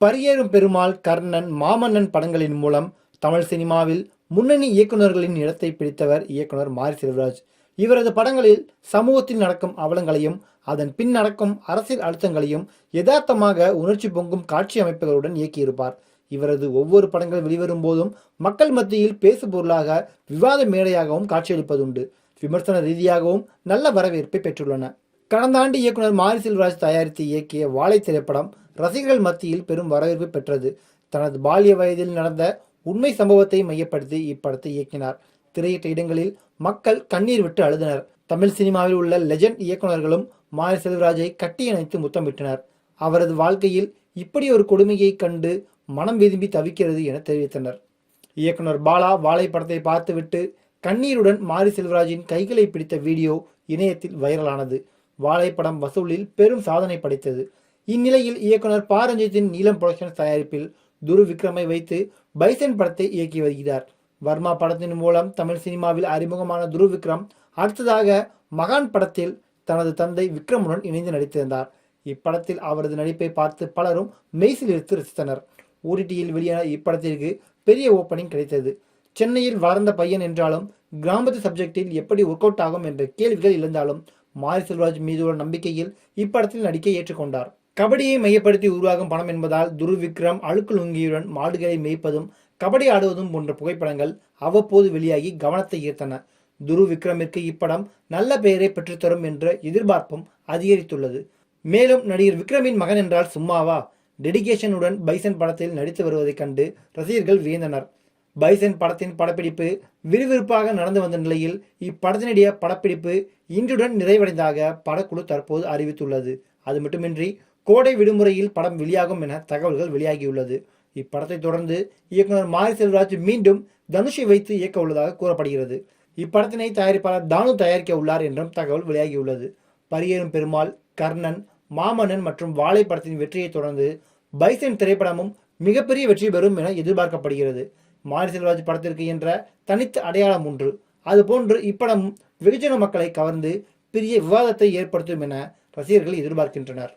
பரியேறும் பெருமாள் கர்ணன் மாமன்னன் படங்களின் மூலம் தமிழ் சினிமாவில் முன்னணி இயக்குனர்களின் இடத்தை பிடித்தவர் இயக்குனர் மாரி செல்வராஜ். இவரது படங்களில் சமூகத்தில் நடக்கும் அவலங்களையும் அதன் பின் நடக்கும் அரசியல் அழுத்தங்களையும் யதார்த்தமாக உணர்ச்சி பொங்கும் காட்சி அமைப்புகளுடன் இயக்கியிருப்பார். இவரது ஒவ்வொரு படங்கள் வெளிவரும் போதும் மக்கள் மத்தியில் பேசு பொருளாக விவாத மேடையாகவும் காட்சியளிப்பதுண்டு. விமர்சன ரீதியாகவும் நல்ல வரவேற்பை பெற்றுள்ளன. கடந்த ஆண்டு இயக்குனர் மாரி செல்வராஜ் தயாரித்து இயக்கிய வாழை திரைப்படம் ரசிகர்கள் மத்தியில் பெரும் வரவேற்பு பெற்றது. தனது பால்ய வயதில் நடந்த உண்மை சம்பவத்தை மையப்படுத்தி இப்படத்தை இயக்கினார். திரையிட்ட இடங்களில் மக்கள் கண்ணீர் விட்டு அழுதனர். தமிழ் சினிமாவில் உள்ள லெஜண்ட் இயக்குனர்களும் மாரி செல்வராஜை கட்டியணைத்து முத்தமிட்டனர். அவரது வாழ்க்கையில் இப்படி ஒரு கொடுமையை கண்டு மனம் விரும்பி தவிக்கிறது என தெரிவித்தனர். இயக்குனர் பாலா வாழை படத்தை பார்த்துவிட்டு கண்ணீருடன் மாரி செல்வராஜின் கைகளை பிடித்த வீடியோ இணையத்தில் வைரலானது. வாழைப்படம் படம் வசூலில் பெரும் சாதனை படைத்தது. இந்நிலையில் இயக்குனர் பாரஞ்சித்தின் நீலம் புரொடக்ஷன்ஸ் தயாரிப்பில் துரு விக்ரமை வைத்து பைசன் படத்தை இயக்கி வருகிறார். வர்மா படத்தின் மூலம் தமிழ் சினிமாவில் அறிமுகமான துரு விக்ரம் அடுத்ததாக மகான் படத்தில் தனது தந்தை விக்ரமுடன் இணைந்து நடித்திருந்தார். இப்படத்தில் அவரது நடிப்பை பார்த்து பலரும் மெய்சில் எடுத்து ரசித்தனர். ஓடிடியில் வெளியான இப்படத்திற்கு பெரிய ஓப்பனிங் கிடைத்தது. சென்னையில் வளர்ந்த பையன் என்றாலும் கிராமத்து சப்ஜெக்டில் எப்படி ஒர்க் அவுட் ஆகும் என்ற கேள்விகள் இருந்தாலும் மாரி செல்வராஜ் மீதுள்ள நம்பிக்கையில் இப்படத்தில் நடிக்க ஏற்றுக்கொண்டார். கபடியை மையப்படுத்தி உருவாகும் படம் என்பதால் துரு விக்ரம் அழுக்கு லுங்கியுடன் மாடுகளை மேய்ப்பதும் கபடி ஆடுவதும் போன்ற புகைப்படங்கள் அவ்வப்போது வெளியாகி கவனத்தை ஈர்த்தன. துரு விக்ரமிற்கு இப்படம் நல்ல பெயரை பெற்றுத்தரும் என்ற எதிர்பார்ப்பும் அதிகரித்துள்ளது. மேலும் நடிகர் விக்ரமின் மகன் என்றால் சும்மாவா? டெடிகேஷனுடன் பைசன் படத்தில் நடித்து வருவதைக் கண்டு ரசிகர்கள் வியந்தனர். பைசன் படத்தின் படப்பிடிப்பு விறுவிறுப்பாக நடந்து வந்த நிலையில் இப்படத்தினுடைய படப்பிடிப்பு இன்றுடன் நிறைவடைந்ததாக படக்குழு தற்போது அறிவித்துள்ளது. அது மட்டுமின்றி கோடை விடுமுறையில் படம் வெளியாகும் என தகவல்கள் வெளியாகியுள்ளது. இப்படத்தை தொடர்ந்து இயக்குனர் மாரி செல்வராஜ் மீண்டும் தனுஷை வைத்து இயக்க உள்ளதாக கூறப்படுகிறது. இப்படத்தினை தயாரிப்பாளர் தானு தயாரிக்க உள்ளார் என்றும் தகவல் வெளியாகியுள்ளது. பரியேறும் பெருமாள் கர்ணன் மாமன்னன் மற்றும் வாழை படத்தின் வெற்றியை தொடர்ந்து பைசன் திரைப்படமும் மிகப்பெரிய வெற்றி பெறும் என எதிர்பார்க்கப்படுகிறது. மாரி செல்வராஜ் படத்திற்கு என்ற தனித்த அடையாளம் ஒன்று. அதுபோன்று இப்படம் வெகுஜன மக்களை கவர்ந்து பெரிய விவாதத்தை ஏற்படுத்தும் என ரசிகர்கள் எதிர்பார்க்கின்றனர்.